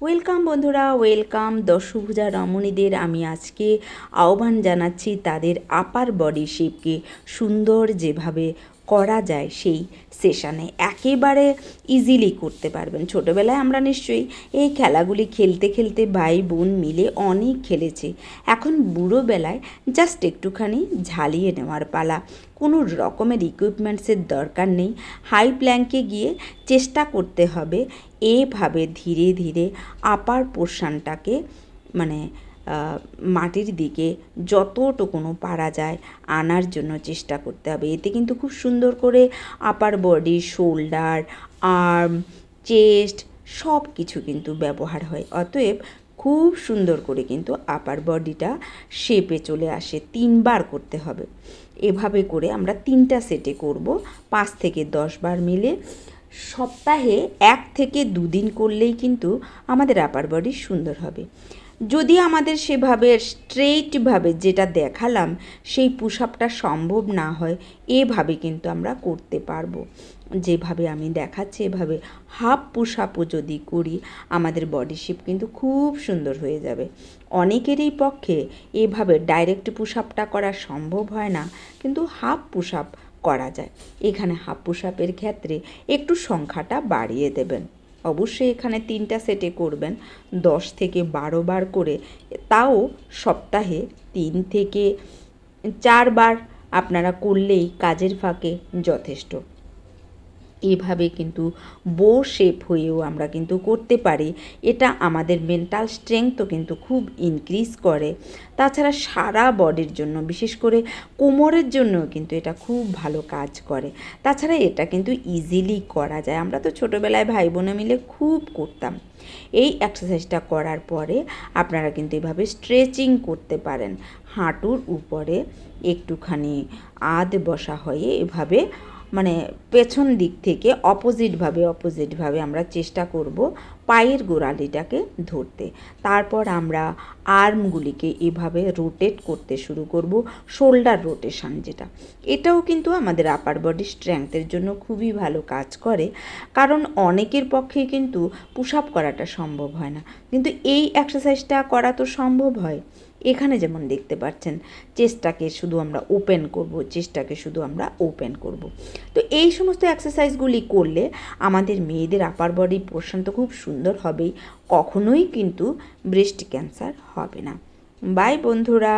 Welcome বন্ধুরা, welcome দশভূজা রমণীদের। আমি আজকে আহ্বান জানাচ্ছি তাদের আপার বডি শেপকে সুন্দর যেভাবে করা যায় সেই সেশানে একেবারে ইজিলি করতে পারবেন। ছোটোবেলায় আমরা নিশ্চয়ই এই খেলাগুলি খেলতে খেলতে ভাই বোন মিলে অনেক খেলেছি। এখন বুড়োবেলায় জাস্ট একটুখানি ঝালিয়ে নেওয়ার পালা। কোনো রকমের ইকুইপমেন্টসের দরকার নেই। হাই প্ল্যাঙ্কে গিয়ে চেষ্টা করতে হবে। এভাবে ধীরে ধীরে আপার পোর্শানটাকে মানে মাটির দিকে যতটুকুনো পারা যায় আনার জন্য চেষ্টা করতে হবে। এতে কিন্তু খুব সুন্দর করে upper body shoulder arm chest সব কিছু কিন্তু ব্যবহার হয়। অতএব খুব সুন্দর করে কিন্তু আপার বডিটা শেপে চলে আসে, তিনবার করতে হবে। এভাবে করে আমরা তিনটা সেটে করব, পাঁচ থেকে দশ বার মিলে। সপ্তাহে এক থেকে দুদিন করলেই কিন্তু আমাদের আপার বডি সুন্দর হবে। যদি আমাদের সেভাবে স্ট্রেইটভাবে যেটা দেখালাম, সেই পুশ আপটা সম্ভব না হয়, এভাবে কিন্তু আমরা করতে পারব। যেভাবে আমি দেখাচ্ছি, এভাবে হাফ পুশ আপও যদি করি, আমাদের বডি শেপ কিন্তু খুব সুন্দর হয়ে যাবে। অনেকেরই পক্ষে এভাবে ডাইরেক্ট পুশ আপটা করা সম্ভব হয় না, কিন্তু হাফ পুশ আপ করা যায়। এখানে হাফ পুশ আপের ক্ষেত্রে একটু সংখ্যাটা বাড়িয়ে দেবেন। অবশ্যই এখানে তিনটা সেটে করবেন। দশ থেকে বারো বার করে। তাও সপ্তাহে তিন থেকে চারবার আপনারা করলেই কাজের ফাঁকে যথেষ্ট। এভাবে কিন্তু বো শেপ হয়েও আমরা কিন্তু করতে পারি। এটা আমাদের মেন্টাল স্ট্রেংথও কিন্তু খুব ইনক্রিজ করে। তাছাড়া সারা বডির জন্য, বিশেষ করে কোমরের জন্যও কিন্তু এটা খুব ভালো কাজ করে। তাছাড়া এটা কিন্তু ইজিলি করা যায়। আমরা তো ছোটোবেলায় ভাই বোনে মিলে খুব করতাম। এই এক্সারসাইজটা করার পরে আপনারা কিন্তু এভাবে স্ট্রেচিং করতে পারেন। হাঁটুর উপরে একটুখানি আধ বসা হয়ে এভাবে মানে পেছন দিক থেকে অপোজিটভাবে অপোজিটভাবে আমরা চেষ্টা করব পায়ের গোড়ালিটাকে ধরতে। তারপর আমরা আর্মগুলিকে এভাবে রোটেট করতে শুরু করব শোল্ডার রোটেশন যেটা। এটাও কিন্তু আমাদের আপার বডি স্ট্রেংথের জন্য খুবই ভালো কাজ করে, কারণ অনেকের পক্ষে কিন্তু পুশ আপ করাটা সম্ভব হয় না। কিন্তু এই এক্সারসাইজটা করা তো সম্ভব হয়। এখানে যেমন দেখতে পাচ্ছেন চেস্টটাকে শুধু আমরা ওপেন করব চেস্টটাকে শুধু আমরা ওপেন করব। তো এই সমস্ত এক্সারসাইজগুলি করলে আমাদের মেয়েদের আপার বডি পোর্শন তো খুব সুন্দর হবেই, কখনোই কিন্তু ব্রেস্ট ক্যান্সার হবে না। বাই বন্ধুরা!